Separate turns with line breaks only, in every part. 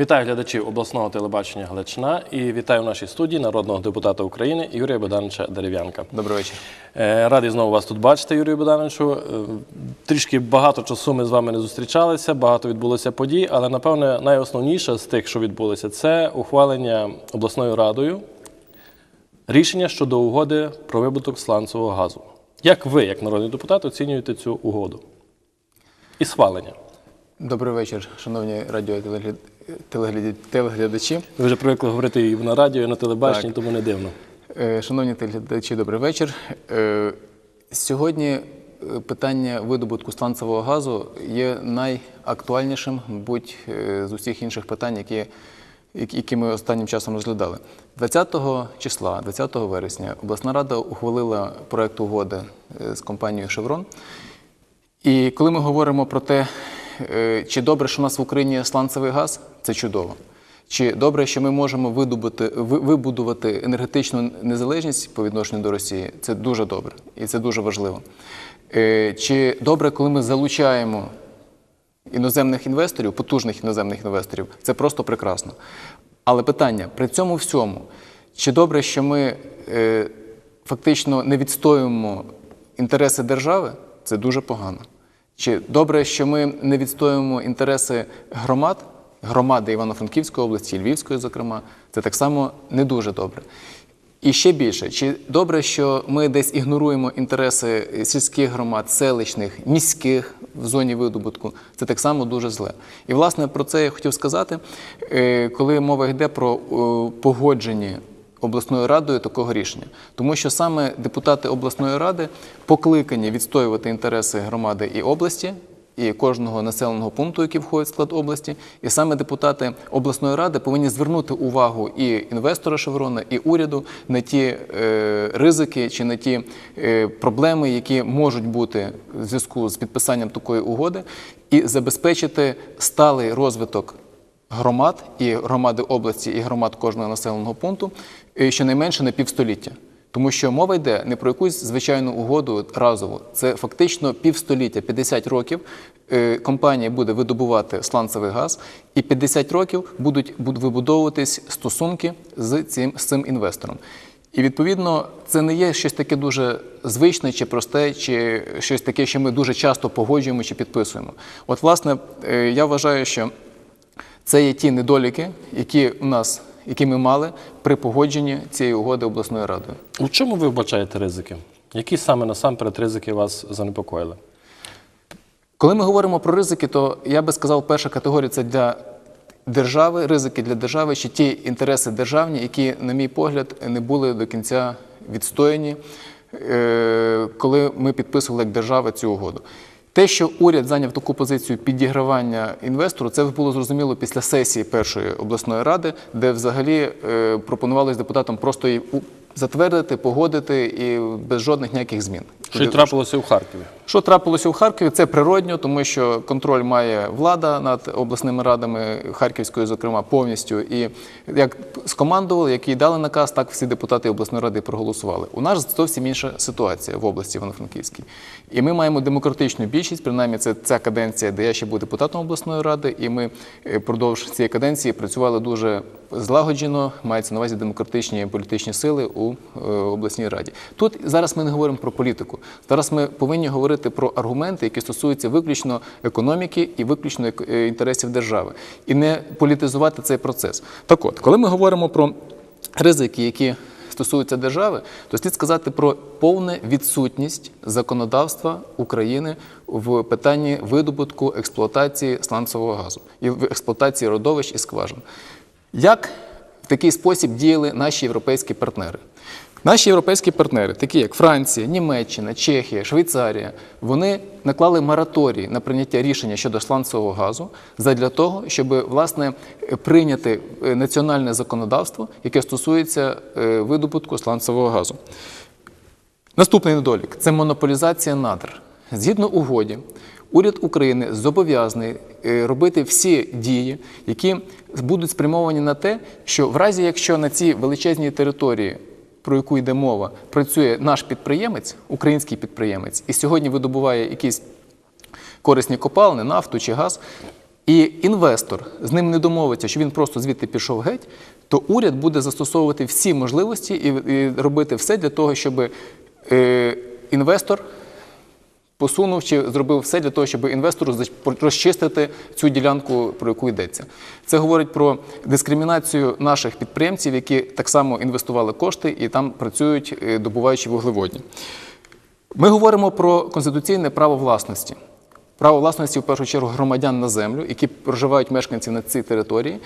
Вітаю глядачів обласного телебачення Галичина і вітаю в нашій студії народного депутата України Юрія Богдановича Дерев'янка.
Добрий вечір.
Е, Радий знову вас тут бачити, Юрію Богдановичу. Е, Трішки багато часу ми з вами не зустрічалися, багато відбулося подій, але напевне найосновніше з тих, що відбулося, це ухвалення обласною радою рішення щодо угоди про видобуток сланцевого газу. Як ви, як народний депутат, оцінюєте цю угоду і схвалення?
Добрий вечір, шановні радіо і телегляд- телегляд- телеглядачі.
Ви вже привикли говорити і на радіо, і на телебаченні, тому не дивно.
Е, Шановні телеглядачі, добрий вечір. Е, Сьогодні е, питання видобутку сланцевого газу є найактуальнішим, мабуть, з усіх інших питань, які, які ми останнім часом розглядали. 20 числа, 20 вересня, обласна рада ухвалила проект угоди з компанією Шеврон. І коли ми говоримо про те, чи добре, що у нас в Україні є сланцевий газ, це чудово. Чи добре, що ми можемо вибудувати енергетичну незалежність по відношенню до Росії, це дуже добре і це дуже важливо. Е, Чи добре, коли ми залучаємо іноземних інвесторів, потужних іноземних інвесторів, це просто прекрасно. Але питання при цьому всьому, чи добре, що ми е, фактично не відстоюємо інтереси держави, це дуже погано. Чи добре, що ми не відстоюємо інтереси громад, громади Івано-Франківської області, Львівської, зокрема, це так само не дуже добре. І ще більше, чи добре, що ми десь ігноруємо інтереси сільських громад, селищних, міських в зоні видобутку, це так само дуже зле. І власне про це я хотів сказати, е, коли мова йде про е, погодження обласною радою такого рішення, тому що саме депутати обласної ради покликані відстоювати інтереси громади і області і кожного населеного пункту, який входить в склад області, і саме депутати обласної ради повинні звернути увагу і інвестора Шеврона, і уряду на ті е, ризики чи на ті е, проблеми, які можуть бути в зв'язку з підписанням такої угоди, і забезпечити сталий розвиток громад і громади області, і громад кожного населеного пункту е, щонайменше на півстоліття. Тому що мова йде не про якусь звичайну угоду разову. Це фактично півстоліття, 50 років е, компанія буде видобувати сланцевий газ, і 50 років будуть вибудовуватись стосунки з цим, з цим інвестором. І відповідно це не є щось таке дуже звичне чи просте, чи щось таке, що ми дуже часто погоджуємо чи підписуємо. От, власне, е, я вважаю, що це є ті недоліки, які у нас, які ми мали при погодженні цієї угоди обласною радою.
У чому ви вбачаєте ризики? Які саме насамперед ризики вас занепокоїли?
Коли ми говоримо про ризики, то я би сказав, перша категорія це для держави, ризики для держави, чи ті інтереси державні, які, на мій погляд, не були до кінця відстояні, е, коли ми підписували як держава цю угоду. Те, що уряд зайняв таку позицію підігравання інвестору, це було зрозуміло після сесії першої обласної ради, де взагалі е, пропонувалось депутатам просто її затвердити, погодити і без жодних ніяких змін.
Що й трапилося у Харкові?
Що трапилося у Харкові? Це природньо, тому що контроль має влада над обласними радами Харківської, зокрема, повністю. І як скомандували, як їй дали наказ, так всі депутати обласної ради проголосували. У нас зовсім інша ситуація в області Івано-Франківській. І ми маємо демократичну більшість, принаймні це ця каденція, де я ще був депутатом обласної ради, і ми е, впродовж цієї каденції працювали дуже злагоджено, мається на увазі демократичні політичні сили у е, обласній раді. Тут зараз ми не говоримо про політику. Зараз ми повинні говорити про аргументи, які стосуються виключно економіки і виключно е, інтересів держави, і не політизувати цей процес. Так от, коли ми говоримо про ризики, які стосуються держави, то слід сказати про повну відсутність законодавства України в питанні видобутку експлуатації сланцевого газу і в експлуатації родовищ і скважин. Як в такий спосіб діяли наші європейські партнери? Наші європейські партнери, такі як Франція, Німеччина, Чехія, Швейцарія, вони наклали мораторій на прийняття рішення щодо сланцевого газу задля того, щоб власне прийняти е, національне законодавство, яке стосується е, видобутку сланцевого газу. Наступний недолік це монополізація надр. Згідно угоді, уряд України зобов'язаний е, робити всі дії, які будуть спрямовані на те, що в разі, якщо на цій величезній території, про яку йде мова, працює наш підприємець, український підприємець, і сьогодні видобуває якісь корисні копалини, нафту чи газ. і інвестор з ним не домовиться, що він просто звідти пішов геть, то уряд буде застосовувати всі можливості і, робити все для того, щоб е, інвестор посунув чи зробив все для того, щоб інвестору розчистити цю ділянку, про яку йдеться. Це говорить про дискримінацію наших підприємців, які так само інвестували кошти і там працюють, е, добуваючи вуглеводні. Ми говоримо про конституційне право власності. Право власності, в першу чергу, громадян на землю, які проживають мешканці на цій території.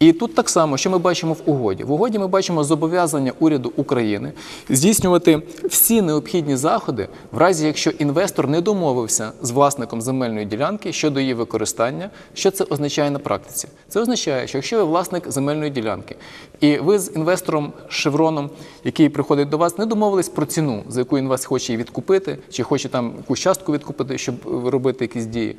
І тут так само, що ми бачимо в угоді. В угоді ми бачимо зобов'язання уряду України здійснювати всі необхідні заходи, в разі якщо інвестор не домовився з власником земельної ділянки щодо її використання. Що це означає на практиці? Це означає, що якщо ви власник земельної ділянки, і ви з інвестором Шевроном, який приходить до вас, не домовились про ціну, за яку він вас хоче відкупити, чи хоче там якусь частку відкупити, щоб робити якісь дії.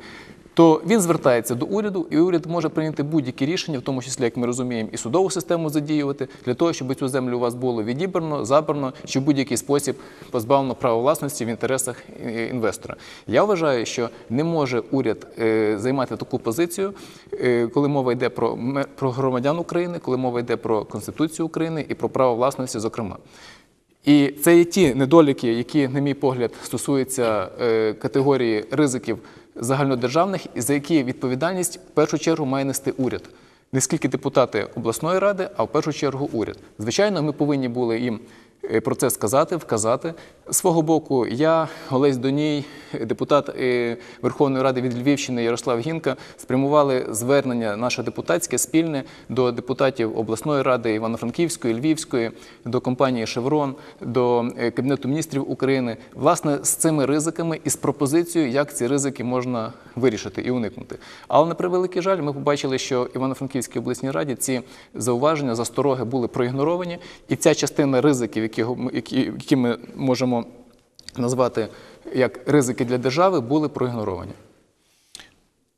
То він звертається до уряду, і уряд може прийняти будь-які рішення, в тому числі, як ми розуміємо, і судову систему задіювати для того, щоб цю землю у вас було відібрано, забрано чи в будь-який спосіб позбавлено права власності в інтересах е, інвестора. Я вважаю, що не може уряд е, займати таку позицію, е, коли мова йде про, громадян України, коли мова йде про Конституцію України і про право власності, зокрема. І це є ті недоліки, які, на мій погляд, стосуються категорії ризиків загальнодержавних, за які відповідальність в першу чергу має нести уряд. Не скільки депутати обласної ради, а в першу чергу уряд. Звичайно, ми повинні були їм е, про це сказати, вказати. Свого боку, я, Олесь Доній, депутат е, Верховної Ради від Львівщини Ярослав Гінка, спрямували звернення наше депутатське спільне до депутатів обласної ради Івано-Франківської, Львівської, до компанії Шеврон, до е, Кабінету міністрів України, власне, з цими ризиками і з пропозицією, як ці ризики можна вирішити і уникнути. Але на превеликий жаль, ми побачили, що Івано-Франківській обласній раді ці зауваження, застороги були проігноровані, і ця частина ризиків, які ми можемо назвати як ризики для держави, були проігноровані.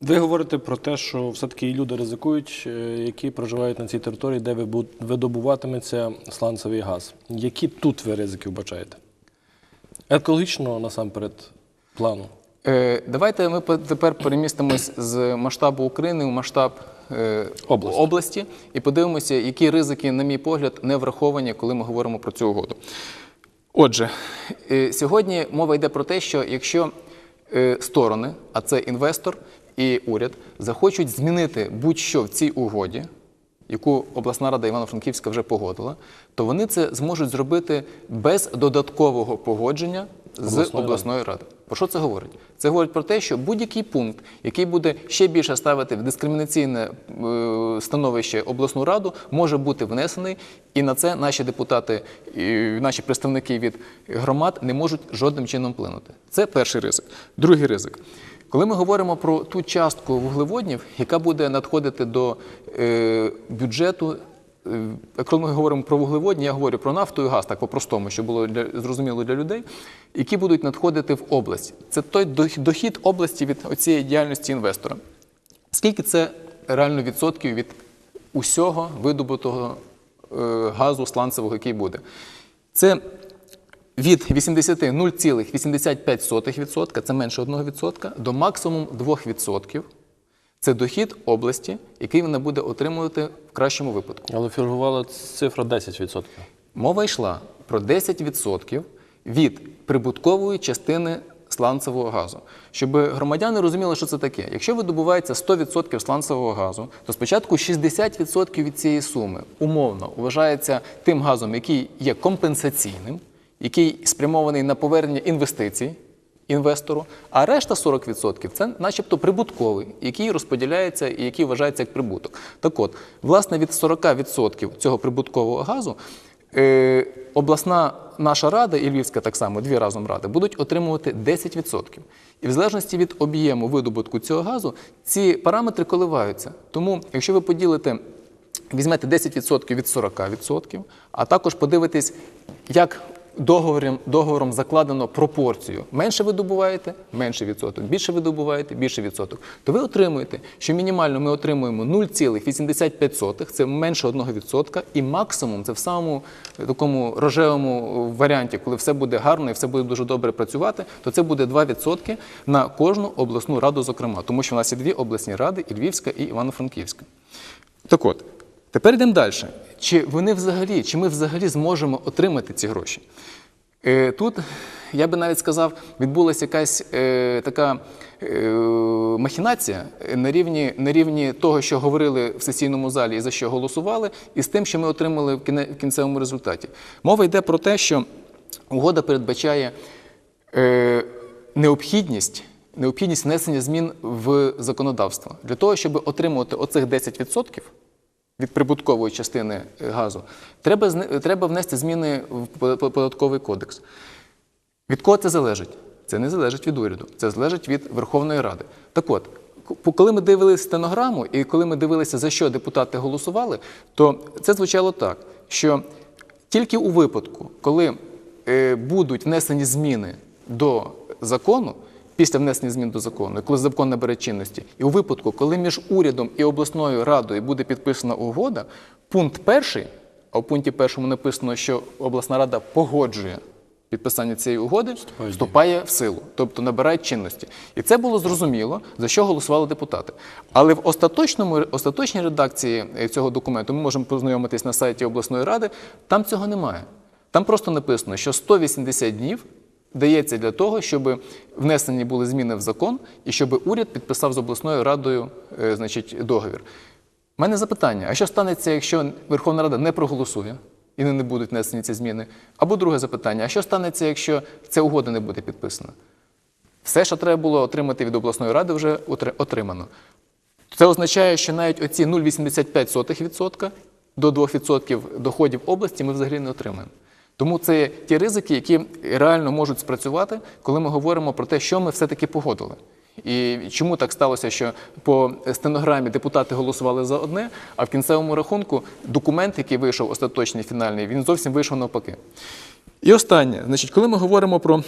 Ви говорите про те, що все-таки люди ризикують, е, які проживають на цій території, де видобуватиметься сланцевий газ. Які тут ви ризики вбачаєте? Екологічного насамперед плану.
Е, Давайте ми тепер перемістимось з масштабу України в масштаб е,
Області.
області і подивимося, які ризики, на мій погляд, не враховані, коли ми говоримо про цю угоду. Отже, е, сьогодні мова йде про те, що якщо е, сторони, а це інвестор і уряд, захочуть змінити будь-що в цій угоді, яку обласна рада Івано-Франківська вже погодила, то вони це зможуть зробити без додаткового погодження з
обласною ради.
Про що це говорить? Це говорить про те, що будь-який пункт, який буде ще більше ставити в дискримінаційне е, становище обласну раду, може бути внесений, і на це наші депутати, наші представники від громад не можуть жодним чином вплинути. Це перший ризик. Другий ризик. Коли ми говоримо про ту частку вуглеводнів, яка буде надходити до е, бюджету Коли ми говоримо про вуглеводні, я говорю про нафту і газ, так по-простому, щоб було для, зрозуміло для людей, які будуть надходити в область. Це той дохід області від цієї діяльності інвестора. Скільки це реально відсотків від усього видобутого е, газу сланцевого, який буде? Це від 80 0,85%, це менше 1%, до максимум 2%. Це дохід області, який вона буде отримувати в кращому випадку.
Але фігурувала цифра 10%.
Мова йшла про 10% від прибуткової частини сланцевого газу. Щоб громадяни розуміли, що це таке. Якщо видобувається 100% сланцевого газу, то спочатку 60% від цієї суми умовно вважається тим газом, який є компенсаційним, який спрямований на повернення інвестицій інвестору, а решта 40% це начебто прибутковий, який розподіляється і який вважається як прибуток. Так от, власне, від 40% цього прибуткового газу е, обласна наша рада і Львівська так само, дві разом ради, будуть отримувати 10%. І в залежності від об'єму видобутку цього газу ці параметри коливаються. Тому, якщо ви поділите Візьмете 10% від 40%, а також подивитесь, як договором, договором закладено пропорцію. Менше ви добуваєте, менше відсоток. Більше ви добуваєте, більше відсоток. То ви отримуєте, що мінімально ми отримуємо 0,85, це менше 1%, і максимум це в самому е, такому рожевому е, варіанті, коли все буде гарно і все буде дуже добре працювати, то це буде 2% на кожну обласну раду, зокрема, тому що в нас є дві обласні ради, і Львівська, і Івано-Франківська. Так от, тепер йдемо далі. Чи вони взагалі, чи ми взагалі зможемо отримати ці гроші? Е, Тут, я би навіть сказав, відбулася якась е, така е, махінація на рівні, на рівні того, що говорили в сесійному залі і за що голосували, і з тим, що ми отримали в кіне- в кінцевому результаті. Мова йде про те, що угода передбачає е, необхідність, необхідність внесення змін в законодавство для того, щоб отримувати оцих 10% від прибуткової частини е, газу, треба, треба внести зміни в по- по- податковий кодекс. Від кого це залежить? Це не залежить від уряду, це залежить від Верховної Ради. Так от, коли ми дивилися стенограму і коли ми дивилися, за що депутати голосували, то це звучало так, що тільки у випадку, коли е, будуть внесені зміни до закону, після внесення змін до закону, коли закон набере чинності, і у випадку, коли між урядом і обласною радою буде підписана угода, пункт перший, а в пункті першому написано, що обласна рада погоджує підписання цієї угоди, вступає в силу, тобто набирає чинності. І це було зрозуміло, за що голосували депутати. Але в остаточному, остаточній редакції е, цього документу ми можемо познайомитись на сайті обласної ради, там цього немає. Там просто написано, що 180 днів дається для того, щоб внесені були зміни в закон і щоб уряд підписав з обласною радою е, значить, договір. У мене запитання: а що станеться, якщо Верховна Рада не проголосує і не будуть внесені ці зміни? Або друге запитання: а що станеться, якщо ця угода не буде підписана? Все, що треба було отримати від обласної ради, вже отримано. Це означає, що навіть оці 0,85% до 2% доходів області ми взагалі не отримаємо. Тому це ті ризики, які реально можуть спрацювати, коли ми говоримо про те, що ми все-таки погодили. І чому так сталося, що по стенограмі депутати голосували за одне, а в кінцевому рахунку документ, який вийшов остаточний фінальний, він зовсім вийшов навпаки. І останнє, значить, коли ми говоримо про,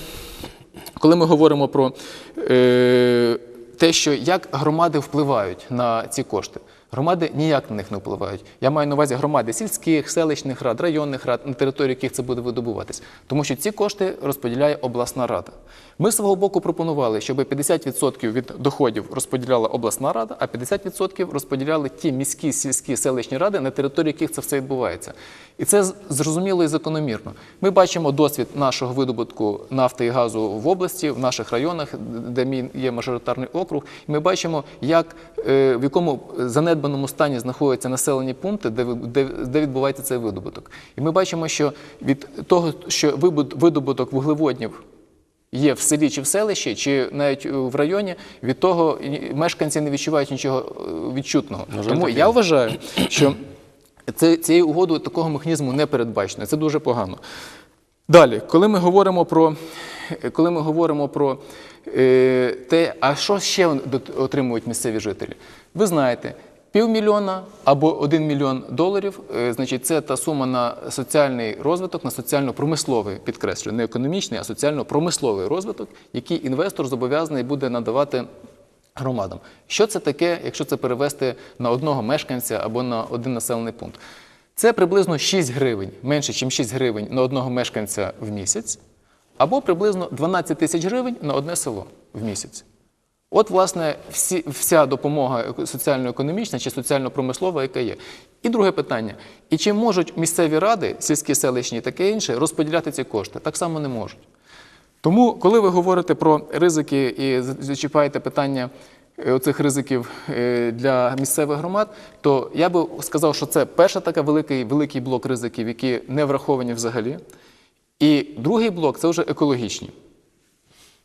коли ми говоримо про е, те, що як громади впливають на ці кошти. Громади ніяк на них не впливають. Я маю на увазі громади сільських, селищних рад, районних рад, на території яких це буде видобуватись. Тому що ці кошти розподіляє обласна рада. Ми з свого боку пропонували, щоб 50% від доходів розподіляла обласна рада, а 50% розподіляли ті міські, сільські, селищні ради, на території яких це все відбувається. І це зрозуміло і закономірно. Ми бачимо досвід нашого видобутку нафти і газу в області, в наших районах, де є мажоритарний округ. І ми бачимо, як е, в якому занедбаному стані знаходяться населені пункти, де, де, де відбувається цей видобуток. І ми бачимо, що від того, що видобуток вуглеводнів є в селі чи в селищі, чи навіть е, в районі, від того мешканці не відчувають нічого е, відчутного. Тому я вважаю, що це, цією угодою такого механізму не передбачено. Це дуже погано. Далі, коли ми говоримо про, коли ми говоримо про е, те, а що ще отримують місцеві жителі, ви знаєте, півмільйона або один мільйон доларів, е, значить, це та сума на соціальний розвиток, на соціально-промисловий, підкреслюю, не економічний, а соціально-промисловий розвиток, який інвестор зобов'язаний буде надавати громадам. Що це таке, якщо це перевести на одного мешканця або на один населений пункт? Це приблизно 6 гривень, менше, ніж 6 гривень на одного мешканця в місяць, або приблизно 12 тисяч гривень на одне село в місяць. От, власне, всі, вся допомога соціально-економічна чи соціально-промислова, яка є. І друге питання: і чи можуть місцеві ради, сільські селищні і таке інше, розподіляти ці кошти? Так само не можуть. Тому, коли ви говорите про ризики і зачіпаєте питання е, оцих ризиків е, для місцевих громад, то я би сказав, що це перша така великий, великий блок ризиків, які не враховані взагалі. І другий блок це вже екологічні.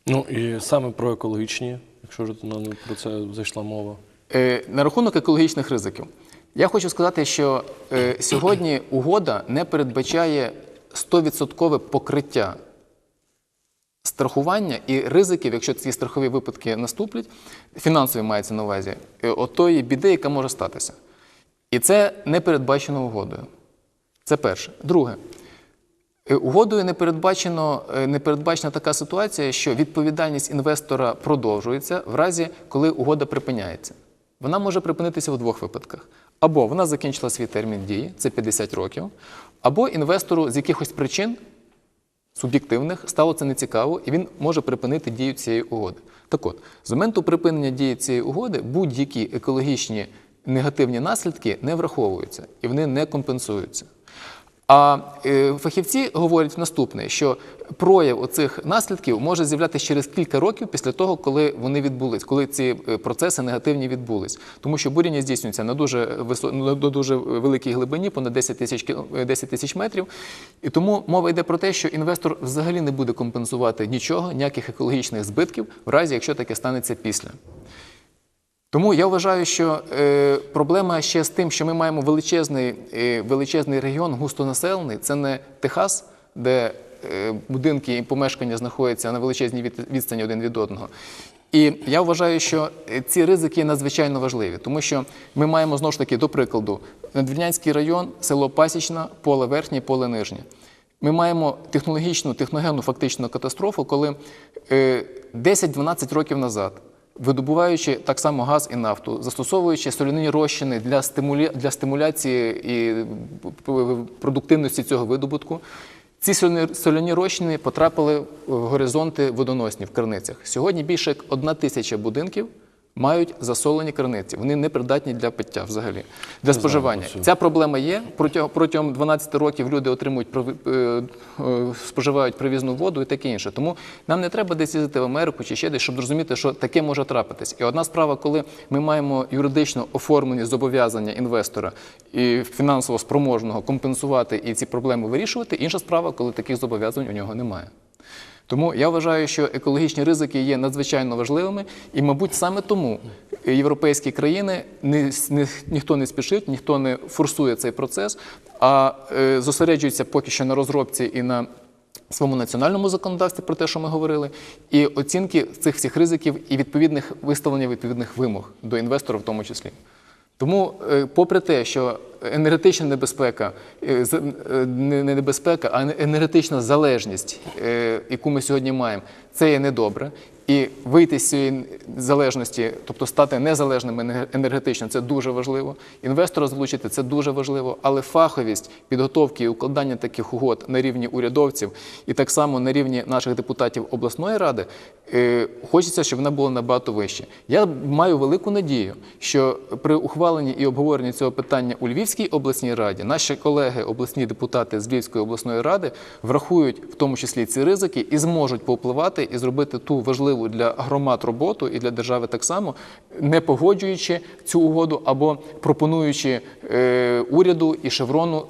Ну і саме про екологічні, якщо вже ну, про це зайшла мова.
Е, На рахунок екологічних ризиків. Я хочу сказати, що е, сьогодні угода не передбачає 100% покриття страхування і ризиків, якщо ці страхові випадки наступлять, фінансові мається на увазі, е, отої біди, яка може статися. І це не передбачено угодою. Це перше. Друге. Е, Угодою не передбачено е, не передбачена така ситуація, що відповідальність інвестора продовжується в разі, коли угода припиняється. Вона може припинитися у двох випадках: або вона закінчила свій термін дії, це 50 років, або інвестору з якихось причин суб'єктивних стало це нецікаво, і він може припинити дію цієї угоди. Так от, з моменту припинення дії цієї угоди будь-які екологічні негативні наслідки не враховуються і вони не компенсуються. А е, фахівці говорять наступне, що прояв оцих наслідків може з'являтися через кілька років після того, коли вони відбулись, коли ці е, процеси негативні відбулись. Тому що буріння здійснюється на дуже висо... на дуже великій глибині, понад 10 тисяч е, 10 тисяч метрів. І тому мова йде про те, що інвестор взагалі не буде компенсувати нічого, ніяких екологічних збитків, в разі якщо таке станеться після. Тому я вважаю, що е, проблема ще з тим, що ми маємо величезний, е, величезний регіон, густонаселений. Це не Техас, де е, будинки і помешкання знаходяться на величезній від- відстані один від одного. І я вважаю, що е, ці ризики надзвичайно важливі, тому що ми маємо знову ж таки, до прикладу, Надвірнянський район, село Пасічна, поле верхнє, поле нижнє. Ми маємо технологічну, техногенну фактичну катастрофу, коли е, 10-12 років назад, видобуваючи так само газ і нафту, застосовуючи соляні розчини для, стимулі... для стимуляції і продуктивності цього видобутку, ці соляні розчини потрапили в горизонти водоносні в криницях. Сьогодні більше як одна тисяча будинків мають засолені криниці. Вони не придатні для пиття взагалі, для споживання. Ця проблема є. Протягом, протягом 12 років люди отримують е, е, споживають привізну воду і таке інше. Тому нам не треба десь їздити в Америку чи ще десь, щоб зрозуміти, що таке може трапитись. І одна справа, коли ми маємо юридично оформлені зобов'язання інвестора і фінансово спроможного компенсувати і ці проблеми вирішувати. Інша справа, коли таких зобов'язань у нього немає. Тому я вважаю, що екологічні ризики є надзвичайно важливими, і, мабуть, саме тому європейські країни не, не, ніхто не спішить, ніхто не форсує цей процес, а е, зосереджується поки що на розробці і на своєму національному законодавстві про те, що ми говорили, і оцінки цих всіх ризиків і відповідних виставлення відповідних вимог до інвестора, в тому числі. Тому, е, попри те, що енергетична небезпека, е, е, не не небезпека, а енергетична залежність, е, яку ми сьогодні маємо, це є недобре. І вийти з цієї залежності, тобто стати незалежним енергетично, це дуже важливо. Інвестора залучити це дуже важливо, але фаховість підготовки і укладання таких угод на рівні урядовців і так само на рівні наших депутатів обласної ради, хочеться, щоб вона була набагато вище. Я маю велику надію, що при ухваленні і обговоренні цього питання у Львівській обласній раді наші колеги, обласні депутати з Львівської обласної ради, врахують в тому числі ці ризики і зможуть повпливати і зробити ту важливу для громад роботу і для держави так само, не погоджуючи цю угоду або пропонуючи е, уряду і шеврону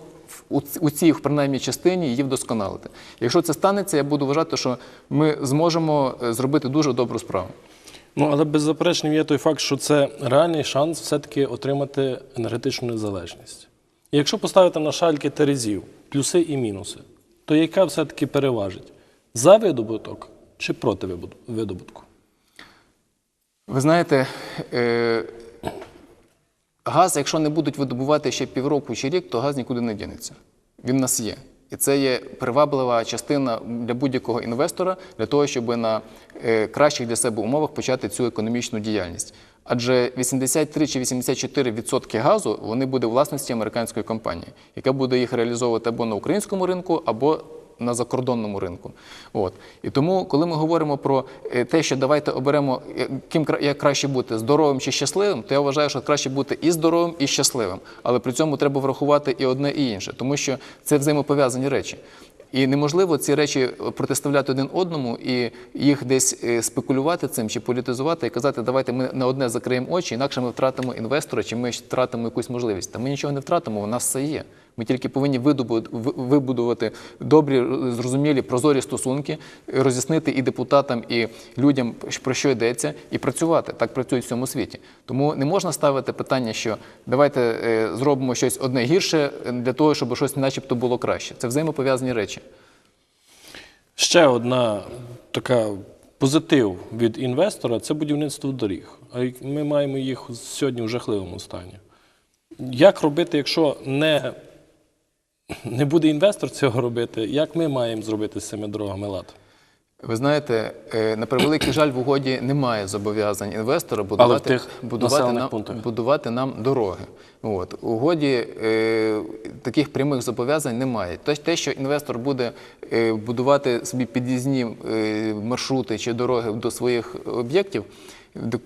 у цій принаймні частині її вдосконалити. Якщо це станеться, я буду вважати, що ми зможемо е, зробити дуже добру справу.
Ну, але беззаперечним є той факт, що це реальний шанс все-таки отримати енергетичну незалежність. І якщо поставити на шальки терезів, плюси і мінуси, то яка все-таки переважить? За видобуток чи проти видобутку?
Ви знаєте, е, газ, якщо не будуть видобувати ще півроку чи рік, то газ нікуди не дінеться. Він в нас є. І це є приваблива частина для будь-якого інвестора для того, щоб на е, кращих для себе умовах почати цю економічну діяльність. Адже 83 чи 84 відсотки газу вони буде власності американської компанії, яка буде їх реалізовувати або на українському ринку, або на закордонному ринку. От. І тому, коли ми говоримо про е, те, що давайте оберемо, е, ким як краще бути здоровим чи щасливим, то я вважаю, що краще бути і здоровим, і щасливим. Але при цьому треба врахувати і одне, і інше, тому що це взаємопов'язані речі. І неможливо ці речі протиставляти один одному і їх десь е, спекулювати цим чи політизувати і казати, давайте ми на одне закриємо очі, інакше ми втратимо інвестора, чи ми втратимо якусь можливість. Та ми нічого не втратимо, у нас все є. Ми тільки повинні вибудувати добрі, зрозумілі, прозорі стосунки, роз'яснити і депутатам, і людям, про що йдеться, і працювати. Так працюють в цьому світі. Тому не можна ставити питання, що давайте е, зробимо щось одне гірше для того, щоб щось начебто було краще. Це взаємопов'язані речі.
Ще одна така позитив від інвестора це будівництво доріг. А ми маємо їх сьогодні в жахливому стані. Як робити, якщо не не буде інвестор цього робити, як ми маємо зробити з цими дорогами лад?
Ви знаєте, е, на превеликий жаль, в угоді немає зобов'язань інвестора будувати,
тих
будувати, нам, будувати нам дороги. От. У угоді е, таких прямих зобов'язань немає. Те, те, що інвестор буде е, будувати собі під'їзні е, маршрути чи дороги до своїх об'єктів,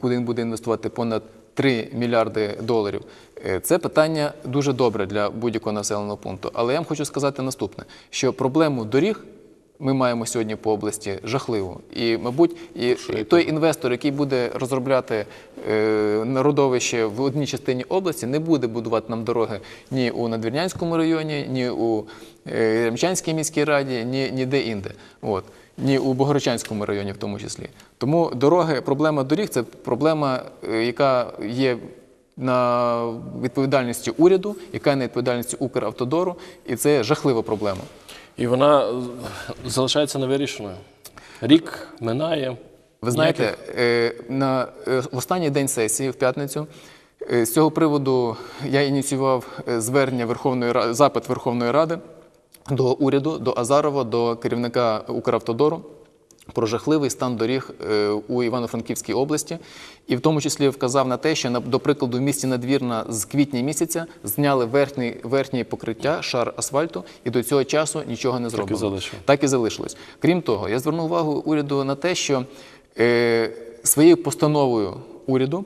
куди він буде інвестувати понад 3 мільярди доларів, е, це питання дуже добре для будь-якого населеного пункту. Але я вам хочу сказати наступне: що проблему доріг ми маємо сьогодні по області жахливу. І, мабуть, і той інвестор, який буде розробляти е, народовище в одній частині області, не буде будувати нам дороги ні у Надвірнянському районі, ні у е, Ремчанській міській раді, ні, ні де інде. От. Ні у Богородчанському районі, в тому числі. Тому дороги, проблема доріг це проблема, е, яка є на відповідальності уряду, яка є на відповідальності Укравтодору, і це жахлива проблема.
І вона е, залишається невирішеною. Рік минає.
Ви знаєте, е, на в останній день сесії, в п'ятницю, з цього приводу я ініціював звернення Верховної Ради, запит Верховної Ради до уряду, до Азарова, до керівника Укравтодору про жахливий стан доріг е, у Івано-Франківській області, і в тому числі вказав на те, що до прикладу в місті Надвірна з квітня місяця зняли верхнє, верхнє покриття, шар асфальту, і до цього часу нічого не зроблено.
залишили.
Так і залишилось. Крім того, я звернув увагу уряду на те, що е, своєю постановою уряду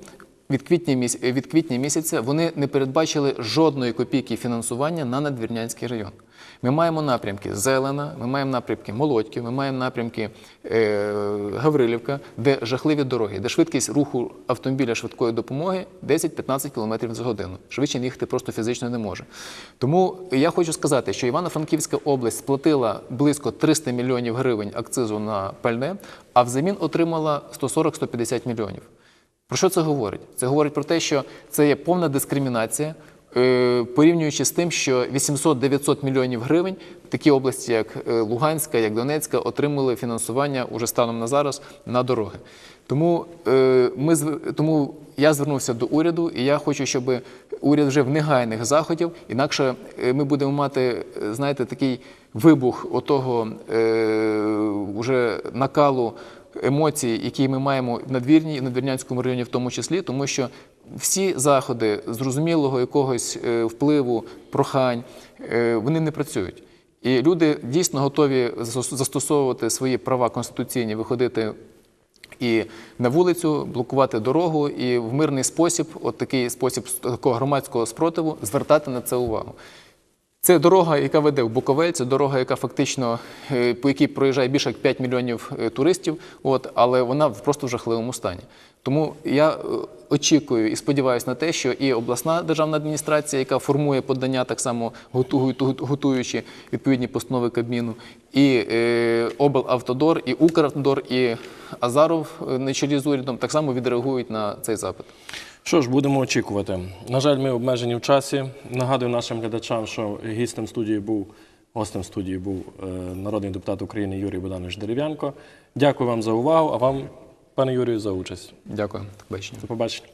від квітня, міс... від квітня місяця вони не передбачили жодної копійки фінансування на надвірнянський район. Ми маємо напрямки Зелена, ми маємо напрямки Молодьків, ми маємо напрямки е, Гаврилівка, де жахливі дороги, де швидкість руху автомобіля швидкої допомоги 10-15 км за годину. Швидше їхати просто фізично не може. Тому я хочу сказати, що Івано-Франківська область сплатила близько 300 мільйонів гривень акцизу на пальне, а взамін отримала 140-150 мільйонів. Про що це говорить? Це говорить про те, що це є повна дискримінація, е, порівнюючи з тим, що 800-900 мільйонів гривень такі області, як е, Луганська, як Донецька, отримали фінансування уже станом на зараз на дороги. Тому, е, ми, тому я звернувся до уряду, і я хочу, щоб уряд вже в негайних заходів, інакше ми будемо мати, знаєте, такий вибух отого е, уже накалу емоцій, які ми маємо в надвірні і надвірнянському районі, в тому числі, тому що всі заходи зрозумілого якогось е, впливу, прохань, е, вони не працюють. І люди дійсно готові застосовувати свої права конституційні, виходити і на вулицю, блокувати дорогу, і в мирний спосіб, от такий спосіб такого громадського спротиву, звертати на це увагу. Це дорога, яка веде в Буковель, це дорога, яка фактично е, по якій проїжджає більше як 5 мільйонів е, туристів, от, але вона в- просто в жахливому стані. Тому я е, очікую і сподіваюся на те, що і обласна державна адміністрація, яка формує подання, так само готуючи відповідні постанови Кабміну, і облавтодор, і Укравтодор, і Азаров на чолі з урядом так само відреагують на цей запит.
Що ж, будемо очікувати. На жаль, ми обмежені в часі. Нагадую нашим глядачам, що гістем студії був гостем студії був е, народний депутат України Юрій Богданович Дерев'янко. Дякую вам за увагу, а вам, пане Юрію, за участь.
Дякую. До побачення.
До побачення.